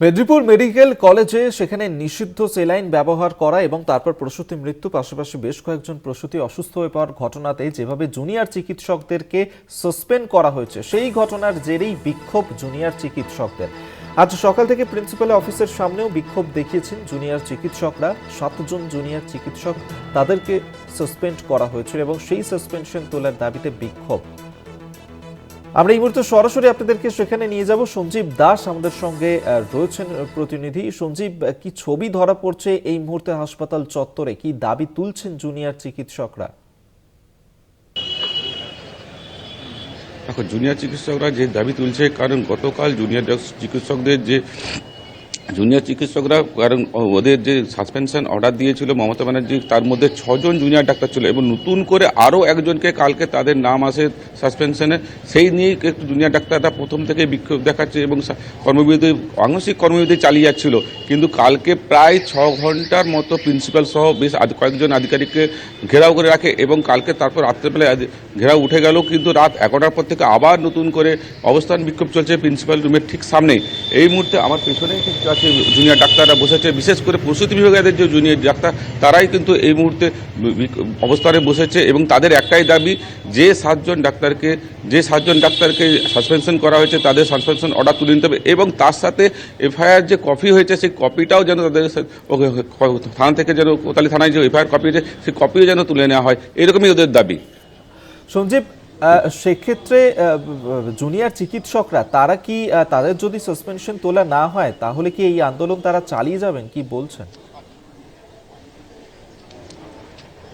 Medinipur medical কলেজে সেখানে নিষিদ্ধ সেলাইন ব্যবহার করা এবং তারপর প্রসূতি মৃত্যু পাশাপাশি বেশ কয়েকজন প্রসূতি অসুস্থ হয়ে পাওয়ার ঘটনাতে যেভাবে জুনিয়র চিকিৎসকদেরকে সাসপেন্ড করা হয়েছে, সেই ঘটনার জেরেই বিক্ষোভ জুনিয়র চিকিৎসকদের। আজ সকাল থেকে প্রিন্সিপাল অফিসের সামনেও বিক্ষোভ দেখিয়েছেন জুনিয়র চিকিৎসকরা। সাতজন জুনিয়র চিকিৎসক তাদেরকে সাসপেন্ড করা হয়েছিল এবং সেই সাসপেনশন তোলার দাবিতে বিক্ষোভ। আমরা এই মুহূর্তে সরাসরি আপনাদেরকে সেখানে নিয়ে যাব। সঞ্জীব দাস আমাদের সঙ্গে রয়েছেন প্রতিনিধি। সঞ্জীব কি ছবি ধরা পড়ছে এই মুহূর্তে হাসপাতাল চত্বরে? কি দাবি তুলছেন জুনিয়র চিকিৎসকরা? দেখো, জুনিয়র চিকিৎসকরা যে দাবি তুলছে, কারণ গতকাল জুনিয়র চিকিৎসকদের যে জুনিয়র চিকিৎসকরা, কারণ ওদের যে সাসপেনশন অর্ডার দিয়েছিল মমতা ব্যানার্জি, তার মধ্যে ছজন জুনিয়র ডাক্তার ছিল এবং নতুন করে আরও একজনকে কালকে তাদের নাম আসে সাসপেনশনে। সেই নিয়ে একটু জুনিয়র ডাক্তাররা প্রথম থেকে বিক্ষোভ দেখাচ্ছে এবং কর্মবিরতি, আংশিক কর্মবিরতি চালিয়ে যাচ্ছিল। কিন্তু কালকে প্রায় ছ ঘণ্টার মতো প্রিন্সিপাল সহ বেশ কয়েকজন আধিকারিককে ঘেরাও করে রাখে এবং কালকে তারপর রাত্রেবেলায় ঘেরাও উঠে গেল। কিন্তু রাত এগারোটার পর থেকে আবার নতুন করে অবস্থান বিক্ষোভ চলছে প্রিন্সিপাল রুমের ঠিক সামনেই। এই মুহূর্তে আমার পেছনেই কিন্তু আছে জুনিয়র ডাক্তাররা বসেছে। বিশেষ করে প্রসূতি বিভাগের যে জুনিয়র ডাক্তার, তারাই কিন্তু এই মুহূর্তে অবস্থানে বসেছে এবং তাদের একটাই দাবি, যে সাতজন ডাক্তারকে, যে সাতজন ডাক্তারকে সাসপেনশন করা হয়েছে, তাদের সাসপেনশন অর্ডার তুলে নিতে হবে এবং তার সাথে এফআইআর যে কপি হয়েছে, সেই কপিটাও যেন তাদের থানা থেকে যেন কোতালি থানায় যে এফআইআর কপি হয়েছে, সেই কপিও যেন তুলে নেওয়া হয়। এরকমই ওদের দাবি। সঞ্জীব সেক্ষেত্রে জুনিয়র চিকিৎসকরা, তারা কি তাদের যদি সাসপেনশন তোলা না হয়, তাহলে কি এই আন্দোলন তারা চালিয়ে যাবেন? কি বলছেন?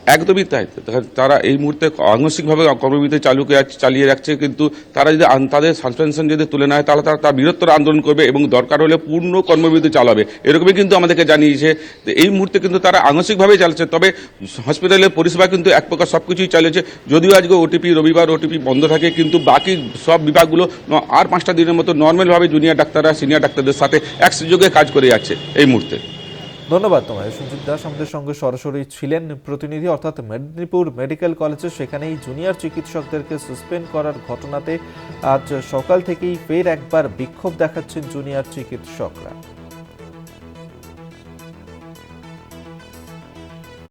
একদমই তাই। তারা এই মুহূর্তে আংশিকভাবে কর্মবিরতি চালু চালিয়ে রাখছে, কিন্তু তারা যদি তাদের সাসপেনশন যদি তুলে নেয়, তাহলে তারা তার বৃহত্তর আন্দোলন করবে এবং দরকার হলে পূর্ণ কর্মবিরতি চালাবে। এরকমই কিন্তু আমাদেরকে জানিয়েছে এই মুহূর্তে কিন্তু তারা আংশিকভাবেই চালাচ্ছে, তবে হসপিটালের পরিষেবা কিন্তু এক প্রকার সব কিছুই চালিয়েছে। যদিও আজকে ওটিপি রবিবার ওটিপি বন্ধ থাকে, কিন্তু বাকি সব বিভাগগুলো আর পাঁচটা দিনের মতো নর্মালভাবে জুনিয়র ডাক্তাররা সিনিয়র ডাক্তারদের সাথে একযোগে কাজ করে যাচ্ছে এই মুহূর্তে। ধন্যবাদ তোমায়। সঞ্জীব দাস আমাদের সঙ্গে সরাসরি ছিলেন প্রতিনিধি, অর্থাৎ মেদিনীপুর মেডিকেল কলেজে। সেখানেই জুনিয়র চিকিৎসকদেরকে সাসপেন্ড করার ঘটনাতে আজ সকাল থেকেই ফের একবার বিক্ষোভ দেখাচ্ছেন জুনিয়র চিকিৎসকরা।